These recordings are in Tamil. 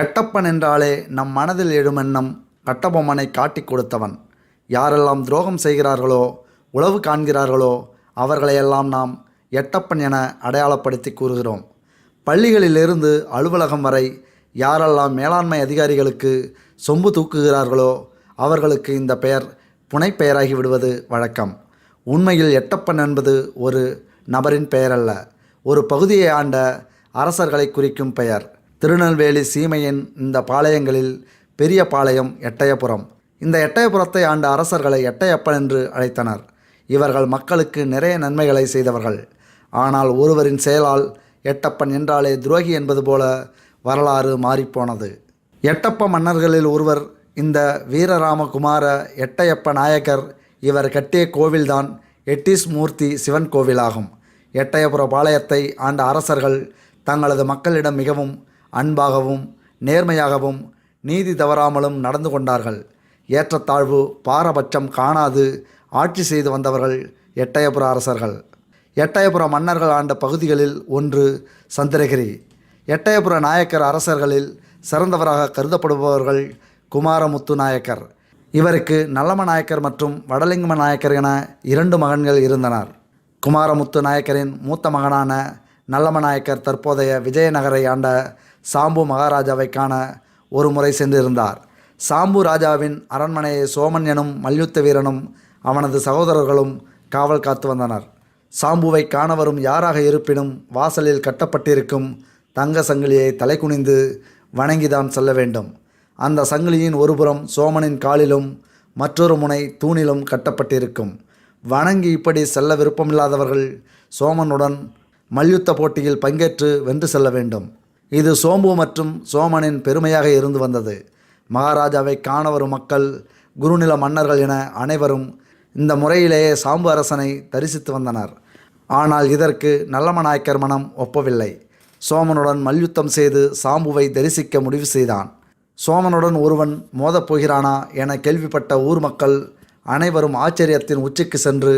எட்டப்பன் என்றாலே நம் மனதில் எழுமெண்ணம் கட்டபொம்மனை காட்டிக் கொடுத்தவன். யாரெல்லாம் துரோகம் செய்கிறார்களோ உளவு காண்கிறார்களோ அவர்களையெல்லாம் நாம் எட்டப்பன் என அடையாளப்படுத்தி கூறுகிறோம். பள்ளிகளிலிருந்து அலுவலகம் வரை யாரெல்லாம் மேலாண்மை அதிகாரிகளுக்கு சொம்பு தூக்குகிறார்களோ அவர்களுக்கு இந்த பெயர் புனைப்பெயராகி விடுவது வழக்கம். உண்மையில் எட்டப்பன் என்பது ஒரு நபரின் பெயர் அல்ல ஒரு பகுதியை ஆண்ட அரசர்களை குறிக்கும் பெயர். திருநெல்வேலி சீமையின் இந்த பாளையங்களில் பெரிய பாளையம் எட்டயபுரம். இந்த எட்டயபுரத்தை ஆண்ட அரசர்களை எட்டயப்பன் என்று அழைத்தனர். இவர்கள் மக்களுக்கு நிறைய நன்மைகளை செய்தவர்கள். ஆனால் ஒருவரின் செயலால் எட்டப்பன் என்றாலே துரோகி என்பது போல வரலாறு மாறிப்போனது. எட்டப்ப மன்னர்களில் ஒருவர் இந்த வீரராமகுமார எட்டயப்ப நாயக்கர் இவர் கட்டிய கோவில்தான் எட்டிஸ் மூர்த்தி சிவன் கோவிலாகும். எட்டயபுர பாளையத்தை ஆண்ட அரசர்கள் தங்களது மக்களிடம் மிகவும் அன்பாகவும் நேர்மையாகவும் நீதி தவறாமலும் நடந்து கொண்டார்கள். ஏற்றத்தாழ்வு பாரபட்சம் காணாது ஆட்சி செய்து வந்தவர்கள் எட்டயபுர அரசர்கள். எட்டயபுர மன்னர்கள் ஆண்ட பகுதிகளில் ஒன்று சந்திரகிரி. எட்டயபுர நாயக்கர் அரசர்களில் சிறந்தவராக கருதப்படுபவர்கள் குமாரமுத்து நாயக்கர். இவருக்கு நல்லம நாயக்கர் மற்றும் வடலிங்கம நாயக்கர் என இரண்டு மகன்கள் இருந்தனர். குமாரமுத்து நாயக்கரின் மூத்த மகனான நல்லம நாயக்கர் தற்போதைய விஜயநகரை ஆண்ட சாம்பு மகாராஜாவை காண ஒரு முறை சென்றிருந்தார். சாம்பு ராஜாவின் அரண்மனையை சோமன் எனும் மல்யுத்த வீரனும் அவனது சகோதரர்களும் காவல் காத்து வந்தனர். சாம்புவை காண வரும் யாராக இருப்பினும் வாசலில் கட்டப்பட்டிருக்கும் தங்க சங்கிலியை தலைகுனிந்து வணங்கிதான் செல்ல வேண்டும். அந்த சங்கிலியின் ஒருபுறம் சோமனின் காலிலும் மற்றொரு முனை தூணிலும் கட்டப்பட்டிருக்கும். வணங்கி இப்படி செல்ல விருப்பமில்லாதவர்கள் சோமனுடன் மல்யுத்த போட்டியில் பங்கேற்று வென்று செல்ல வேண்டும். இது சோம்பு மற்றும் சோமனின் பெருமையாக இருந்து வந்தது. மகாராஜாவை காண வரும் மக்கள் குருநில மன்னர்கள் என அனைவரும் இந்த முறையிலேயே சாம்பு அரசனை தரிசித்து வந்தனர். ஆனால் இதற்கு நல்லமநாயக்கர் மனம் ஒப்பவில்லை. சோமனுடன் மல்யுத்தம் செய்து சாம்புவை தரிசிக்க முடிவு செய்தான். சோமனுடன் ஒருவன் மோதப் போகிறானா என கேள்விப்பட்ட ஊர் மக்கள் அனைவரும் ஆச்சரியத்தின் உச்சிக்கு சென்று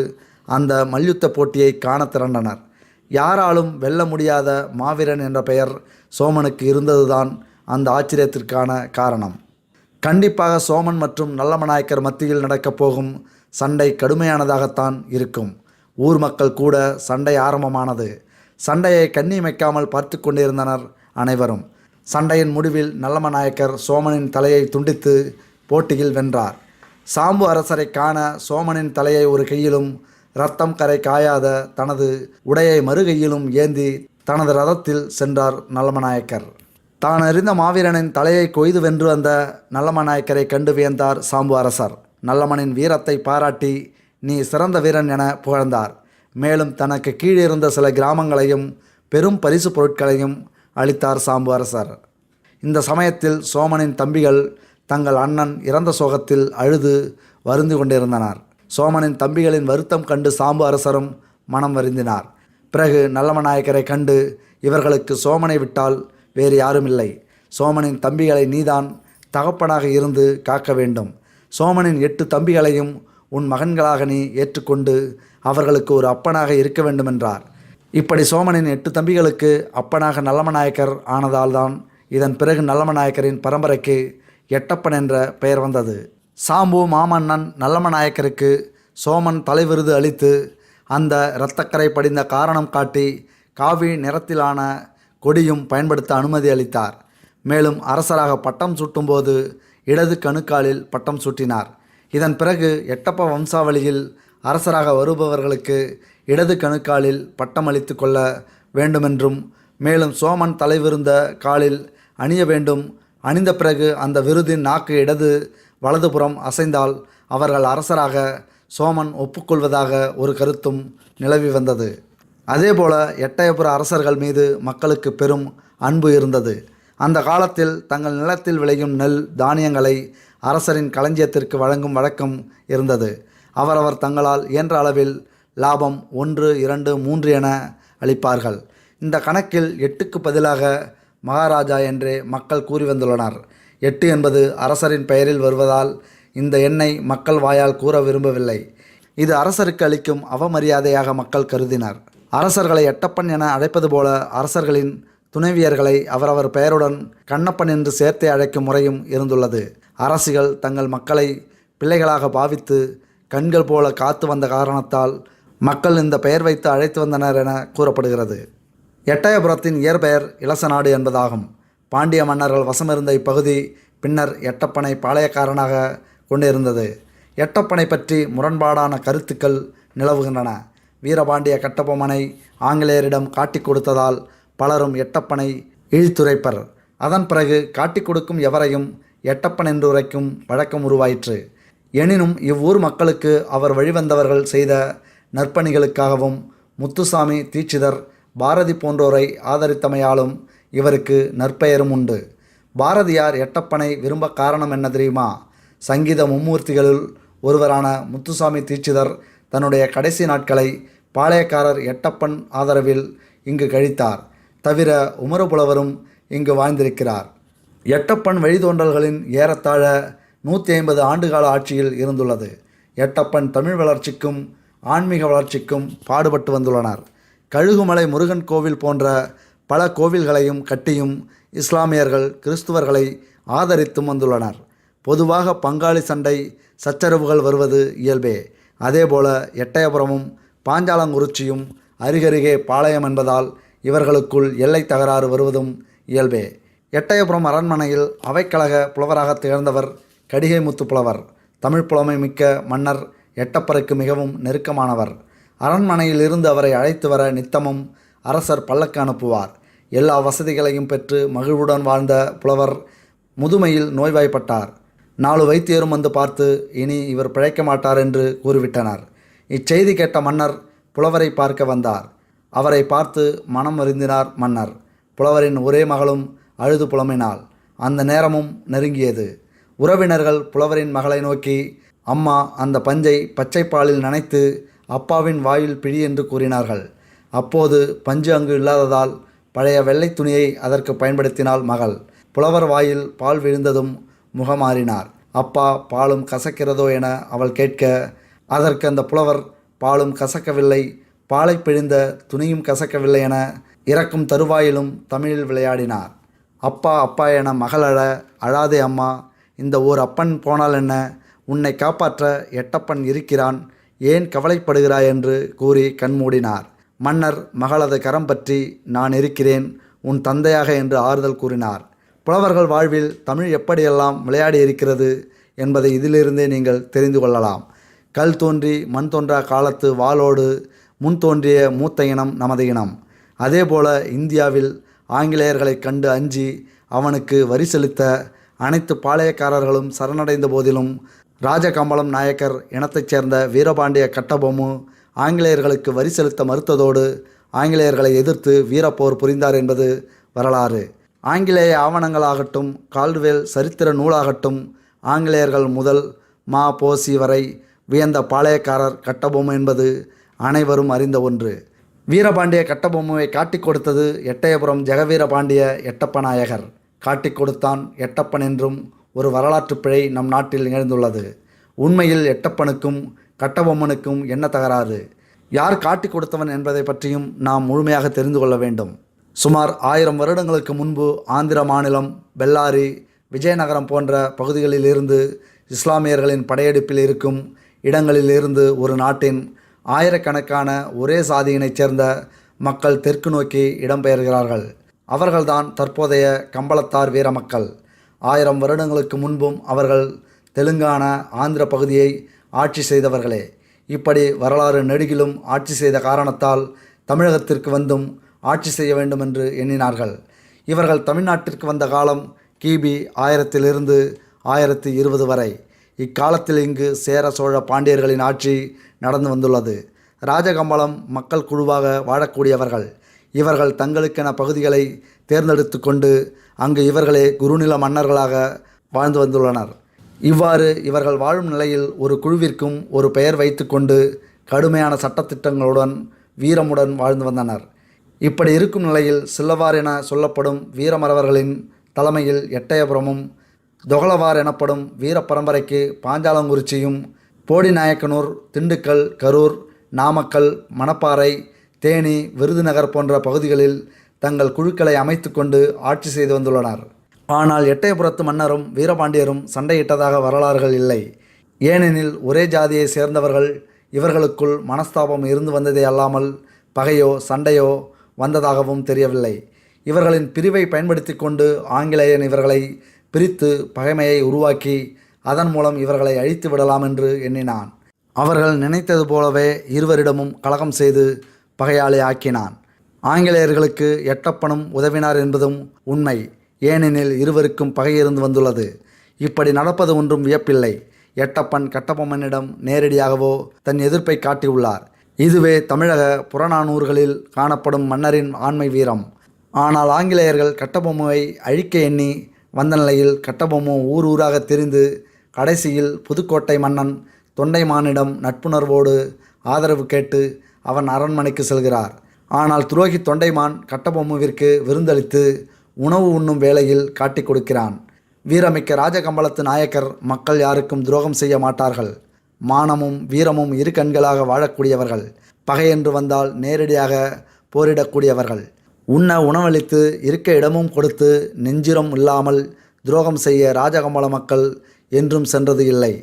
அந்த மல்யுத்த போட்டியை காண திரண்டனர். யாராலும் வெல்ல முடியாத மாவீரன் என்ற பெயர் சோமனுக்கு இருந்ததுதான் அந்த ஆச்சரியத்திற்கான காரணம். கண்டிப்பாக சோமன் மற்றும் நல்லமநாயக்கர் மத்தியில் நடக்கப் போகும் சண்டை கடுமையானதாகத்தான் இருக்கும். ஊர் மக்கள் கூட சண்டை ஆரம்பமானது. சண்டையை கண்ணிமைக்காமல் பார்த்து கொண்டிருந்தனர் அனைவரும். சண்டையின் முடிவில் நல்லமநாயக்கர் சோமனின் தலையை துண்டித்து போட்டியில் வென்றார். சாம்பு அரசரை காண சோமனின் தலையை ஒரு கையிலும் ரத்தம் கரை காயாத தனது உடையை மறுகையிலும் ஏந்தி தனது ரதத்தில் சென்றார் நல்லமநாயக்கர். தான் அறிந்த மாவீரனின் தலையை கொய்து வென்று வந்த நல்லமநாயக்கரை கண்டு வியந்தார் சாம்பு அரசர். நல்லமனின் வீரத்தை பாராட்டி நீ சிறந்த வீரன் என புகழ்ந்தார். மேலும் தனக்கு கீழிருந்த சில கிராமங்களையும் பெரும் பரிசு பொருட்களையும் அளித்தார் சாம்பு அரசர். இந்த சமயத்தில் சோமனின் தம்பிகள் தங்கள் அண்ணன் இறந்த சோகத்தில் அழுது வருந்து கொண்டிருந்தனர். சோமனின் தம்பிகளின் வருத்தம் கண்டு சாம்பு அரசரும் மனம் வருந்தினார். பிறகு நல்லமநாயக்கரை கண்டு இவர்களுக்கு சோமனை விட்டால் வேறு யாரும் இல்லை சோமனின் தம்பிகளை நீதான் தகப்பனாக இருந்து காக்க வேண்டும். சோமனின் எட்டு தம்பிகளையும் உன் மகன்களாக நீ ஏற்றுக்கொண்டு அவர்களுக்கு ஒரு அப்பனாக இருக்க வேண்டுமென்றார். இப்படி சோமனின் எட்டு தம்பிகளுக்கு அப்பனாக நல்லமநாயக்கர் ஆனதால்தான் இதன் பிறகு நல்லமநாயக்கரின் பரம்பரைக்கு எட்டப்பன் என்ற பெயர் வந்தது. சாம்பு மாமன்னன் நல்லமநாயக்கருக்கு சோமன் தலைவிருது அளித்து அந்த இரத்தக்கரை படிந்த காரணம் காட்டி காவி நிறத்திலான கொடியும் பயன்படுத்த அனுமதி அளித்தார். மேலும் அரசராக பட்டம் சூட்டும்போது இடது கணுக்காலில் பட்டம் சூட்டினார். இதன் பிறகு எட்டப்ப வம்சாவளியில் அரசராக வருபவர்களுக்கு இடது கணுக்காலில் பட்டம் அளித்து கொள்ள வேண்டுமென்றும் மேலும் சோமன் தலைவிருந்த காலில் அணிய வேண்டும். அணிந்த பிறகு அந்த விருதின் நாக்கு இடது வலதுபுறம் அசைந்தால் அவர்கள் அரசராக சோமன் ஒப்புக்கொள்வதாக ஒரு கருத்தும் நிலவி வந்தது. அதேபோல எட்டயபுர அரசர்கள் மீது மக்களுக்கு பெரும் அன்பு இருந்தது. அந்த காலத்தில் தங்கள் நிலத்தில் விளையும் நெல் தானியங்களை அரசரின் களஞ்சியத்திற்கு வழங்கும் வழக்கம் இருந்தது. அவரவர் தங்களால் இயன்ற அளவில் லாபம் ஒன்று இரண்டு மூன்று என அளிப்பார்கள். இந்த கணக்கில் எட்டுக்கு பதிலாக மகாராஜா என்றே மக்கள் கூறி வந்துள்ளனர். எட்டு என்பது அரசரின் பெயரில் வருவதால் இந்த எண்ணை மக்கள் வாயால் கூற விரும்பவில்லை. இது அரசருக்கு அளிக்கும் அவமரியாதையாக மக்கள் கருதினர். அரசர்களை எட்டப்பன் என அழைப்பது போல அரசர்களின் துணைவியர்களை அவரவர் பெயருடன் கண்ணப்பன் என்று சேர்த்தே அழைக்கும் முறையும் இருந்துள்ளது. அரசிகள் தங்கள் மக்களை பிள்ளைகளாக பாவித்து கண்கள் போல காத்து வந்த காரணத்தால் மக்கள் இந்த பெயர் வைத்து அழைத்து வந்தனர் என கூறப்படுகிறது. எட்டயபுரத்தின் இயற்பெயர் இளசநாடு என்பதாகும். பாண்டிய மன்னர்கள் வசமிருந்த இப்பகுதி பின்னர் எட்டப்பனை பாளையக்காரனாக கொண்டிருந்தது. எட்டப்பனை பற்றி முரண்பாடான கருத்துக்கள் நிலவுகின்றன. வீரபாண்டிய கட்டபொம்மனை ஆங்கிலேயரிடம் காட்டிக் கொடுத்ததால் பலரும் எட்டப்பனை இழித்துரைப்பர். அதன் பிறகு காட்டிக் கொடுக்கும் எவரையும் எட்டப்பன் என்று உரைக்கும் வழக்கம் உருவாயிற்று. எனினும் இவ்வூர் மக்களுக்கு அவர் வழிவந்தவர்கள் செய்த நற்பணிகளுக்காகவும் முத்துசாமி தீட்சிதர் பாரதி போன்றோரை ஆதரித்தமையாலும் இவருக்கு நற்பெயரும் உண்டு. பாரதியார் எட்டப்பனை விரும்ப காரணம் என்ன தெரியுமா? சங்கீத மும்மூர்த்திகளுள் ஒருவரான முத்துசாமி தீட்சிதர் தன்னுடைய கடைசி நாட்களை பாளையக்காரர் எட்டப்பன் ஆதரவில் இங்கு கழித்தார். தவிர உமரபுலவரும் இங்கு வாழ்ந்திருக்கிறார். எட்டப்பன் வழித்தோன்றல்களின் ஏறத்தாழ நூற்றி ஐம்பது ஆண்டுகால ஆட்சியில் இருந்துள்ளது. எட்டப்பன் தமிழ் வளர்ச்சிக்கும் ஆன்மீக வளர்ச்சிக்கும் பாடுபட்டு வந்துள்ளனர். கழுகுமலை முருகன் கோவில் போன்ற பல கோவில்களையும் கட்டியும் இஸ்லாமியர்கள் கிறிஸ்துவர்களை ஆதரித்தும் வந்துள்ளனர். பொதுவாக பங்காளி சண்டை சச்சரவுகள் வருவது இயல்பே. அதேபோல எட்டயபுரமும் பாஞ்சாலங்குறிச்சியும் அருகருகே பாளையம் என்பதால் இவர்களுக்குள் எல்லை தகராறு வருவதும் இயல்பே. எட்டயபுரம் அரண்மனையில் அவைக்கழக புலவராக திகழ்ந்தவர் கடிகை முத்து புலவர். தமிழ் புலமை மிக்க மன்னர் எட்டப்பருக்கு மிகவும் நெருக்கமானவர். அரண்மனையில் இருந்து அவரை அழைத்து வர நித்தமும் அரசர் பல்லக்கு அனுப்புவார். எல்லா வசதிகளையும் பெற்று மகிழ்வுடன் வாழ்ந்த புலவர் முதுமையில் நோய்வாய்ப்பட்டார். நாலு வைத்தியரும் வந்து பார்த்து இனி இவர் பிழைக்க மாட்டார் என்று கூறிவிட்டனர். இச்செய்தி கேட்ட மன்னர் புலவரை பார்க்க வந்தார். அவரை பார்த்து மனம் வருந்தினார் மன்னர். புலவரின் ஒரே மகளும் அழுது புலம்பினாள். அந்த நேரமும் நெருங்கியது. உறவினர்கள் புலவரின் மகளை நோக்கி அம்மா அந்த பஞ்சை பச்சைப்பாலில் நனைத்து அப்பாவின் வாயில் பிழி என்று கூறினார்கள். அப்போது பஞ்சு அங்கு இல்லாததால் பழைய வெள்ளை துணியை அதற்கு பயன்படுத்தினாள் மகள். புலவர் வாயில் பால் விழுந்ததும் முகமாறினார். அப்பா பாலும் கசக்கிறதோ என அவள் கேட்க அதற்கு அந்த புலவர் பாலும் கசக்கவில்லை பாலை பிழிந்த துணியும் கசக்கவில்லை என இறக்கும் தருவாயிலும் தமிழில் விளையாடினார். அப்பா அப்பா என மகள் அழ அழாதே அம்மா இந்த ஓர் அப்பன் போனால் என்ன? உன்னை காப்பாற்ற எட்டப்பன் இருக்கிறான் ஏன் கவலைப்படுகிறாய்? என்று கூறி கண்மூடினார். மன்னர் மகளது கரம் பற்றி நான் இருக்கிறேன் உன் தந்தையாக என்று ஆறுதல் கூறினார். புலவர்கள் வாழ்வில் தமிழ் எப்படியெல்லாம் விளையாடி இருக்கிறது என்பதை இதிலிருந்தே நீங்கள் தெரிந்து கொள்ளலாம். கல் தோன்றி மண் தோன்றா காலத்து வாளோடு முன் தோன்றிய மூத்த இனம் நமது இனம். அதேபோல இந்தியாவில் ஆங்கிலேயர்களைக் கண்டு அஞ்சி அவனுக்கு வரி செலுத்த அனைத்து பாளையக்காரர்களும் சரணடைந்த போதிலும் ராஜகம்பளம் நாயக்கர் இனத்தைச் சேர்ந்த வீரபாண்டிய கட்டபொம்மு ஆங்கிலேயர்களுக்கு வரி செலுத்த மறுத்ததோடு ஆங்கிலேயர்களை எதிர்த்து வீரப்போர் புரிந்தார் என்பது வரலாறு. ஆங்கிலேய ஆவணங்களாகட்டும் கால்டுவேல் சரித்திர நூலாகட்டும் ஆங்கிலேயர்கள் முதல் மா போசி வரை வியந்த பாளையக்காரர் கட்டபொம்மை என்பது அனைவரும் அறிந்த ஒன்று. வீரபாண்டிய கட்டபொம்மையை காட்டிக் கொடுத்தது எட்டயபுரம் ஜெகவீரபாண்டிய எட்டப்பநாயகர் காட்டிக் கொடுத்தான் எட்டப்பன் என்றும் ஒரு வரலாற்று பிழை நம் நாட்டில் நிகழ்ந்துள்ளது. உண்மையில் எட்டப்பனுக்கும் கட்டபொம்மனுக்கும் என்ன தகராறு? யார் காட்டிக் கொடுத்தவன் என்பதை பற்றியும் நாம் முழுமையாக தெரிந்து கொள்ள வேண்டும். சுமார் ஆயிரம் வருடங்களுக்கு முன்பு ஆந்திர மாநிலம் பெல்லாரி விஜயநகரம் போன்ற பகுதிகளிலிருந்து இஸ்லாமியர்களின் படையெடுப்பில் இருக்கும் இடங்களிலிருந்து ஒரு நாட்டின் ஆயிரக்கணக்கான ஒரே சாதியினைச் சேர்ந்த மக்கள் தெற்கு நோக்கி இடம்பெயர்கிறார்கள். அவர்கள்தான் தற்போதைய கம்பளத்தார் வீர மக்கள் ஆயிரம் வருடங்களுக்கு முன்பும் அவர்கள் தெலுங்கானா ஆந்திர பகுதியை ஆட்சி செய்தவர்களே இப்படி வரலாறு நெடுகிலும் ஆட்சி செய்த காரணத்தால் தமிழகத்திற்கு வந்தும் ஆட்சி செய்ய வேண்டும் என்று எண்ணினார்கள். இவர்கள் தமிழ்நாட்டிற்கு வந்த காலம் கிபி ஆயிரத்திலிருந்து ஆயிரத்தி இருபது வரை. இக்காலத்தில் இங்கு சேர சோழ பாண்டியர்களின் ஆட்சி நடந்து வந்துள்ளது. ராஜகம்பளம் மக்கள் குழுவாக வாழக்கூடியவர்கள். இவர்கள் தங்களுக்கென பகுதிகளை தேர்ந்தெடுத்து கொண்டு அங்கு இவர்களே குருநில மன்னர்களாக வாழ்ந்து வந்துள்ளனர். இவ்வாறு இவர்கள் வாழும் நிலையில் ஒரு குழுவிற்கும் ஒரு பெயர் வைத்துக்கொண்டு கடுமையான சட்டத்திட்டங்களுடன் வீரமுடன் வாழ்ந்து வந்தனர். இப்படி இருக்கும் நிலையில் சில்லவார் என சொல்லப்படும் வீரமறவர்களின் தலைமையில் எட்டயபுரமும் தொகலவார் எனப்படும் வீர பரம்பரைக்கு பாஞ்சாலங்குறிச்சியும் போடிநாயக்கனூர் திண்டுக்கல் கரூர் நாமக்கல் மணப்பாறை தேனி விருதுநகர் போன்ற பகுதிகளில் தங்கள் குழுக்களை அமைத்து கொண்டு ஆட்சி செய்து வந்துள்ளனர். ஆனால் எட்டயபுரத்து மன்னரும் வீரபாண்டியரும் சண்டையிட்டதாக வரலாறுகள் இல்லை. ஏனெனில் ஒரே ஜாதியை சேர்ந்தவர்கள் இவர்களுக்குள் மனஸ்தாபம் இருந்து வந்ததே அல்லாமல் பகையோ சண்டையோ வந்ததாகவும் தெரியவில்லை. இவர்களின் பிரிவை பயன்படுத்தி கொண்டு ஆங்கிலேயன் இவர்களை பிரித்து பகைமையை உருவாக்கி அதன் மூலம் இவர்களை அழித்து விடலாம் என்று எண்ணினான். அவர்கள் நினைத்தது போலவே இருவரிடமும் கலகம் செய்து பகையாளி ஆக்கினான். ஆங்கிலேயர்களுக்கு எட்டப்பனும் உதவினார் என்பதும் உண்மை. ஏனெனில் இருவருக்கும் பகை இருந்து வந்துள்ளது. இப்படி நடப்பது ஒன்றும் வியப்பில்லை. எட்டப்பன் கட்டபொம்மனிடம் நேரடியாகவோ தன் எதிர்ப்பை காட்டியுள்ளார். இதுவே தமிழக புறநானூறுகளில் காணப்படும் மன்னரின் ஆண்மை வீரம். ஆனால் ஆங்கிலேயர்கள் கட்டபொம்முவை அழிக்க எண்ணி வந்த நிலையில் கட்டபொம்மு ஊர் ஊராக திரிந்து கடைசியில் புதுக்கோட்டை மன்னன் தொண்டைமானிடம் நட்புணர்வோடு ஆதரவு கேட்டு அவன் அரண்மனைக்கு செல்கிறார். ஆனால் துரோகி தொண்டைமான் கட்டபொம்முவிற்கு விருந்தளித்து உணவு உண்ணும் வேளையில் காட்டிக் கொடுக்கிறான். வீரமிக்க ராஜகம்பளத்து நாயக்கர் மக்கள் யாருக்கும் துரோகம் செய்ய மாட்டார்கள். மானமும் வீரமும் இரு கண்களாக வாழக்கூடியவர்கள். பகை என்று வந்தால் நேரடியாக போரிடக்கூடியவர்கள். உண்ண உணவளித்து இருக்க இடமும் கொடுத்து நெஞ்சிரம் இல்லாமல் துரோகம் செய்ய ராஜகம்பள மக்கள் என்றும் சென்றது இல்லை.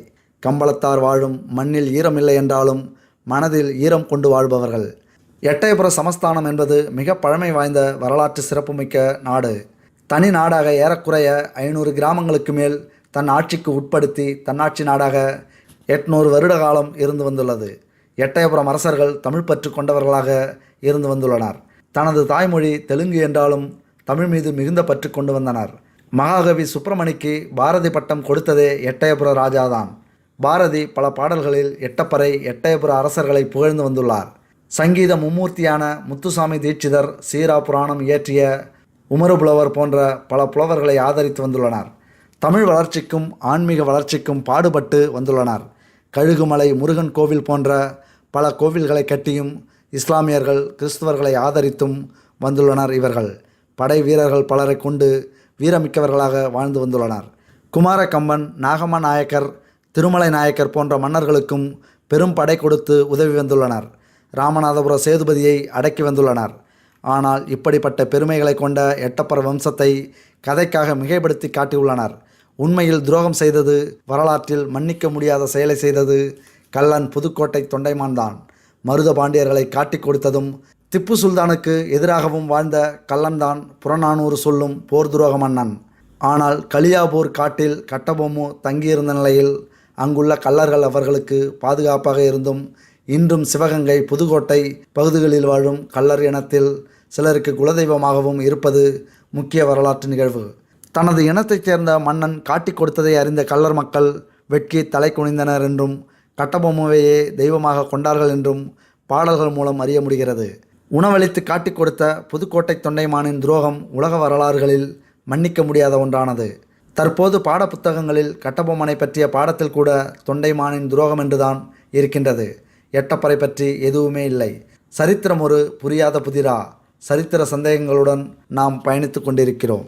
கம்பளத்தார் வாழும் மண்ணில் ஈரம் இல்லை என்றாலும் மனதில் ஈரம் கொண்டு வாழ்பவர்கள். எட்டயபுர சமஸ்தானம் என்பது மிக பழமை வாய்ந்த வரலாற்று சிறப்புமிக்க நாடு. தனி நாடாக ஏறக்குறைய ஐநூறு கிராமங்களுக்கு மேல் தன் ஆட்சிக்கு உட்படுத்தி தன்னாட்சி நாடாக எட்நூறு வருட காலம் இருந்து வந்துள்ளது. எட்டயபுரம் அரசர்கள் தமிழ் பற்று கொண்டவர்களாக இருந்து வந்துள்ளனர். தனது தாய்மொழி தெலுங்கு என்றாலும் தமிழ் மீது மிகுந்த பற்று கொண்டு வந்தனர். மகாகவி சுப்பிரமணிக்கு பாரதி பட்டம் கொடுத்ததே எட்டயபுர ராஜாதான். பாரதி பல பாடல்களில் எட்டப்பறை எட்டயபுர அரசர்களை புகழ்ந்து வந்துள்ளார். சங்கீத மும்மூர்த்தியான முத்துசாமி தீட்சிதர் சீரா புராணம் இயற்றிய உமறுபுலவர் போன்ற பல புலவர்களை ஆதரித்து வந்துள்ளனர். தமிழ் வளர்ச்சிக்கும் ஆன்மீக வளர்ச்சிக்கும் பாடுபட்டு வந்துள்ளனர். கழுகுமலை முருகன் கோவில் போன்ற பல கோவில்களை கட்டியும் இஸ்லாமியர்கள் கிறிஸ்துவர்களை ஆதரித்தும் வந்துள்ளனர் இவர்கள். படை வீரர்கள் பலரை கொண்டு வீரமிக்கவர்களாக வாழ்ந்து வந்துள்ளனர். குமாரகம்பன் நாகம நாயக்கர் திருமலை நாயக்கர் போன்ற மன்னர்களுக்கும் பெரும் படை கொடுத்து உதவி வந்துள்ளனர். ராமநாதபுர சேதுபதியை அடக்கி வந்துள்ளனர். ஆனால் இப்படிப்பட்ட பெருமைகளை கொண்ட எட்டப்பர வம்சத்தை கதைக்காக மிகைப்படுத்தி காட்டியுள்ளனர். உண்மையில் துரோகம் செய்தது வரலாற்றில் மன்னிக்க முடியாத செயலை செய்தது கள்ளன் புதுக்கோட்டை தொண்டைமான் தான் மருத பாண்டியர்களை காட்டிக் கொடுத்ததும் திப்பு சுல்தானுக்கு எதிராகவும் வாழ்ந்த கள்ளன்தான் புறநானூறு சொல்லும் போர் துரோக மன்னன். ஆனால் கலியாபூர் காட்டில் கட்டபொம்மு தங்கியிருந்த நிலையில் அங்குள்ள கள்ளர்கள் அவர்களுக்கு பாதுகாப்பாக இருந்தும் இன்றும் சிவகங்கை புதுக்கோட்டை பகுதிகளில் வாழும் கள்ளர் இனத்தில் சிலருக்கு குலதெய்வமாகவும் இருப்பது முக்கிய வரலாற்று நிகழ்வு. தனது இனத்தைச் சேர்ந்த மன்னன் காட்டிக் கொடுத்ததை அறிந்த கள்ளர் மக்கள் வெட்கி தலை குனிந்தனர் என்றும் கட்டபொம்மையே தெய்வமாக கொண்டார்கள் என்றும் பாடல்கள் மூலம் அறிய முடிகிறது. உணவளித்து காட்டிக் கொடுத்த புதுக்கோட்டை தொண்டைமானின் துரோகம் உலக வரலாறுகளில் மன்னிக்க முடியாத ஒன்றானது. தற்போது பாடப்புத்தகங்களில் கட்டபொம்மனை பற்றிய பாடத்தில் கூட தொண்டைமானின் துரோகம் என்றுதான் இருக்கின்றது. எட்டப்பறை பற்றி எதுவுமே இல்லை. சரித்திரம் ஒரு புரியாத புதிரா. சரித்திர சந்தேகங்களுடன் நாம் பயணித்து கொண்டிருக்கிறோம்.